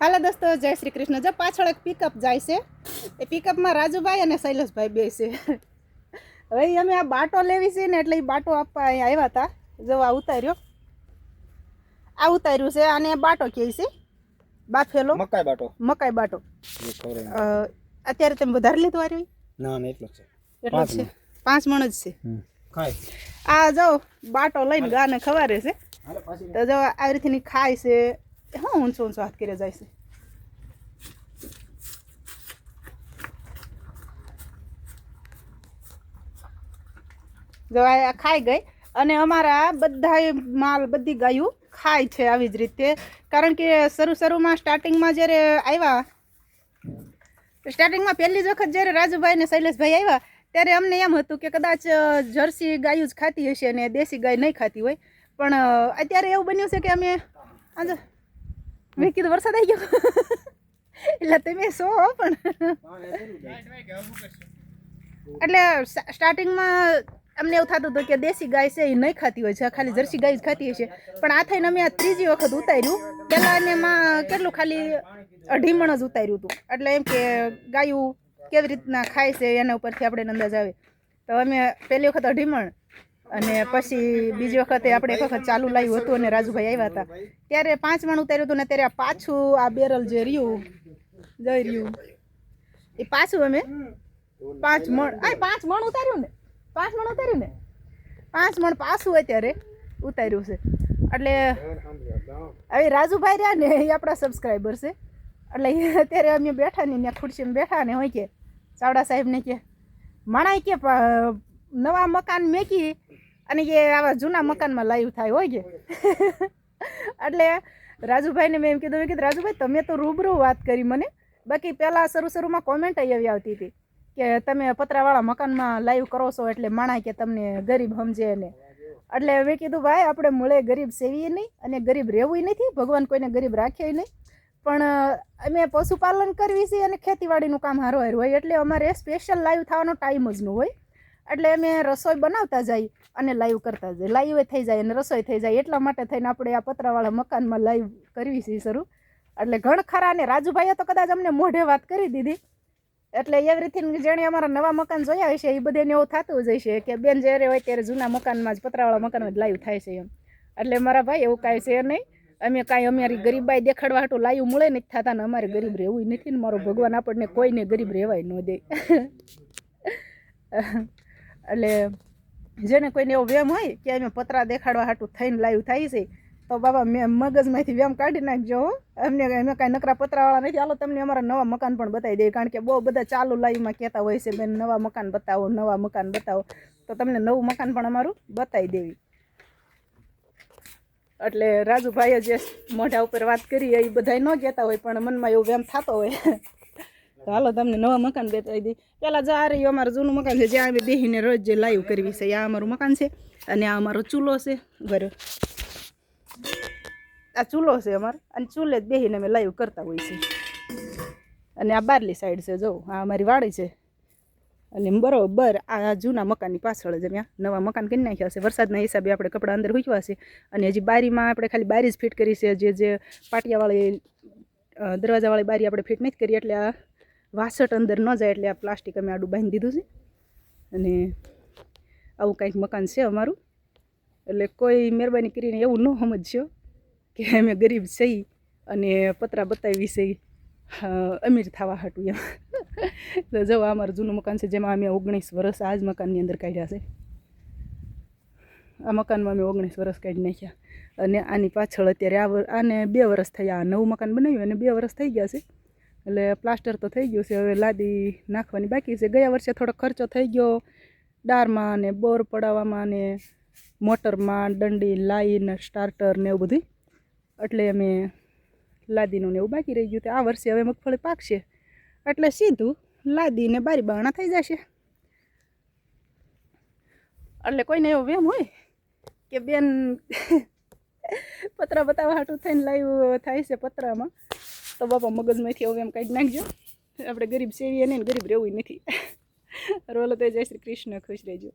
હાલો દોસ્તો જય શ્રી કૃષ્ણ. જો પાછળ એક પિકઅપ જાય છે. એ પિકઅપમાં રાજુભાઈ અને શૈલેષભાઈ બે છે. હવે અમે આ બાટો લેવી છે ને એટલે એ બાટો આપવા અહીંયા આવ્યા હતા. જો આ ઉતાર્યો. આ ઉતાર્યું છે અને બાટો કહે છે. બાફેલો. મકાઈ બાટો. મકાઈ બાટો. અત્યારે તમે વધારે લીધું આર્યું ના ના એટલો છે. એટલું છે? પાંચ મણ જ છે. આ જો બાટો લઈને ગાને ખવારે છે. તો જો આવી રીતની ખાય છે. હા ઊંચો ઊંચો હાથ કરે જાય છે આ ખાઈ ગઈ અને અમારા બધા માલ બધી ગાયું ખાય છે આવી જ રીતે કારણ કે શરૂ શરૂમાં સ્ટાર્ટિંગમાં જ્યારે આવ્યા સ્ટાર્ટિંગમાં પહેલી જ વખત જ્યારે રાજુભાઈ અને શૈલેષભાઈ આવ્યા ત્યારે અમને એમ હતું કે કદાચ જર્સી ગાયું જ ખાતી હશે અને દેશી ગાય નહીં ખાતી હોય પણ અત્યારે એવું બન્યું છે કે અમે આજે મેં કીધું વરસાદ આવી ગયો એટલે તમે સો પણ એટલે સ્ટાર્ટિંગમાં અમને એવું થતું હતું કે દેશી ગાય છે એ નહીં ખાતી હોય છે ખાલી જર્સી ગાય જ ખાતી હોય છે. પણ આ થઈને અમે આ ત્રીજી વખત ઉતાર્યું. પહેલાં એમાં કેટલું ખાલી અઢીમણ જ ઉતાર્યું હતું. એટલે એમ કે ગાયું કેવી રીતના ખાય છે, એના ઉપરથી આપણે અંદાજ આવે. તો અમે પહેલી વખત અઢીમણ અને પછી બીજી વખતે આપણે એક વખત ચાલુ લાવ્યું હતું અને રાજુભાઈ આવ્યા હતા. ત્યારે પાંચ મણ ઉતાર્યું હતું ને ત્યારે પાછું આ બેરલ જે રહ્યું જઈ રહ્યું, એ પાછું અમે પાંચ મણ, આ પાંચ મણ ઉતાર્યું ને, પાંચ મણ ઉતાર્યું ને, પાંચ મણ પાછું અત્યારે ઉતાર્યું છે. એટલે હવે રાજુભાઈ રહ્યા ને, એ આપણા સબસ્ક્રાઈબર છે. એટલે અત્યારે અમે બેઠા ને, ત્યાં ખુરશીમાં બેઠા ને, હોય કે, ચાવડા સાહેબને કે માણા કે નવા મકાન મેકી અને કે આવા જૂના મકાનમાં લાઈવ થાય હોય કે? એટલે રાજુભાઈને મેં એમ કીધું મેં કીધું રાજુભાઈ તમે તો રૂબરૂ વાત કરી મને. બાકી પહેલાં શરૂ શરૂમાં કોમેન્ટ એવી આવતી હતી કે તમે પતરાવાળા મકાનમાં લાઈવ કરો છો એટલે માણા કે તમને ગરીબ સમજે ને. એટલે મેં કીધું ભાઈ આપણે મૂળે ગરીબ સેવીએ નહીં અને ગરીબ રહેવું નથી ભગવાન કોઈને ગરીબ રાખે નહીં. પણ અમે પશુપાલન કરવી છે અને ખેતીવાડીનું કામ હારો હારું હોય એટલે અમારે સ્પેશિયલ લાઈવ થવાનો ટાઈમ જ ન હોય. એટલે અમે રસોઈ બનાવતા જઈએ અને લાઈવ કરતા જઈએ. લાઈવ થઈ જાય અને રસોઈ થઈ જાય. એટલા માટે થઈને આપણે આ પતરાવાળા મકાનમાં લાઈવ કરવી છે શરૂ. એટલે ઘણ ખરા અને રાજુભાઈએ તો કદાચ અમને મોઢે વાત કરી દીધી. એટલે એવરીથિંગ જેણે અમારા નવા મકાન જોયા હશે એ બધાને એવું થતું જ હશે કે બેન જ્યારે હોય ત્યારે જૂના મકાનમાં જ, પતરાવાળા મકાનમાં જ લાઈવ થાય છે એમ. એટલે મારા ભાઈ એવું કાંઈ છે નહીં. અમે કાંઈ અમારી ગરીબાઈ દેખાડવા હાટું લાઈવ મળે નથી થતા ને અમારે ગરીબ રહેવું નથી ને મારો ભગવાન આપણને કોઈને ગરીબ રહેવાય ન દે. એટલે જેને કોઈને એવો વેમ હોય કે અમે પતરા દેખાડવા હાટું થઈને લાઈવ થાય છે, તો બાબા મેં મગજમાંથી વેમ કાઢી નાખજો અમને અમે કાંઈ નકરા પતરાવાળા નથી. હાલો તમને અમારા નવા મકાન પણ બતાવી દઈએ. કારણ કે બહુ બધા ચાલુ લાઈવમાં કહેતા હોય છે, બેન, નવા મકાન બતાવો, નવા મકાન બતાવો. તો તમને નવું મકાન પણ અમારું બતાવી દેવી. એટલે રાજુભાઈએ જે મોઢા ઉપર વાત કરી, એ બધાય ન કહેતા હોય, પણ મનમાં એવું વેમ થતો હોય. તો હાલો તમને નવા મકાન બતાવી દઈ પહેલાં જો આ રહ્યું અમારું જૂનું મકાન છે જ્યાં અમે બેહીને રોજ જે લાઈવ કરવી છે આ અમારું મકાન છે અને આ અમારો ચૂલો છે ઘરે. આ ચૂલો છે અમારો અને ચૂલે જ બેહીને અમે લાઈવ કરતા હોય છે. અને આ બારલી સાઈડ છે, જો, આ અમારી વાડી છે. અને બરોબર આ જૂના મકાનની પાછળ જ આ નવા મકાન કરી નાખ્યા છે. વરસાદના હિસાબે આપણે કપડાં અંદર મૂક્યા છે અને હજી બારીમાં આપણે ખાલી બારી જ ફિટ કરી છે. જે જે પાટિયાવાળી દરવાજાવાળી બારી આપણે ફિટ નથી કરી, એટલે આ વાસટ અંદર ન જાય એટલે આ પ્લાસ્ટિક અમે આડું બાંધી દીધું છે. અને આવું કંઈક મકાન છે અમારું. એટલે કોઈ મહેરબાની કરીને એવું ન સમજશો કે અમે ગરીબ છીએ અને પતરા બતાવી છે અમીર થવા હાટું એમ. તો જો અમારું જૂનું મકાન છે, જેમાં અમે ઓગણીસ વર્ષ આ જ મકાનની અંદર કાઢ્યા છે. આ મકાનમાં અમે ઓગણીસ વર્ષ કાઢી નાખ્યા. અને આની પાછળ અત્યારે આ આને બે વર્ષ થયા, આ નવું મકાન બનાવ્યું અને બે વર્ષ થઈ ગયા છે. એટલે પ્લાસ્ટર તો થઈ ગયું છે, હવે લાદી નાખવાની બાકી છે. ગયા વર્ષે થોડો ખર્ચો થઈ ગયો ડારમાં ને બોર પડાવવામાં ને મોટરમાં, દંડી, લાઈન સ્ટાર્ટર ને એવું બધું એટલે અમે લાદીનું ને એવું બાકી રહી ગયું તો આ વર્ષે હવે મગફળી પાકશે. એટલે સીધું લાદી ને બારી બારણા થઈ જશે. એટલે કોઈને એવો વેમ હોય કે બેન પતરા બતાવવા હાટું થઈને લાઈવ થાય છે પતરામાં. તો બાપા મગજમાંથી હવે એમ કાઢી નાખજો. આપણે ગરીબ સેવીએ નહીં ગરીબ રહેવું નથી. રોલો તો જય શ્રી કૃષ્ણ, ખુશ રહેજો.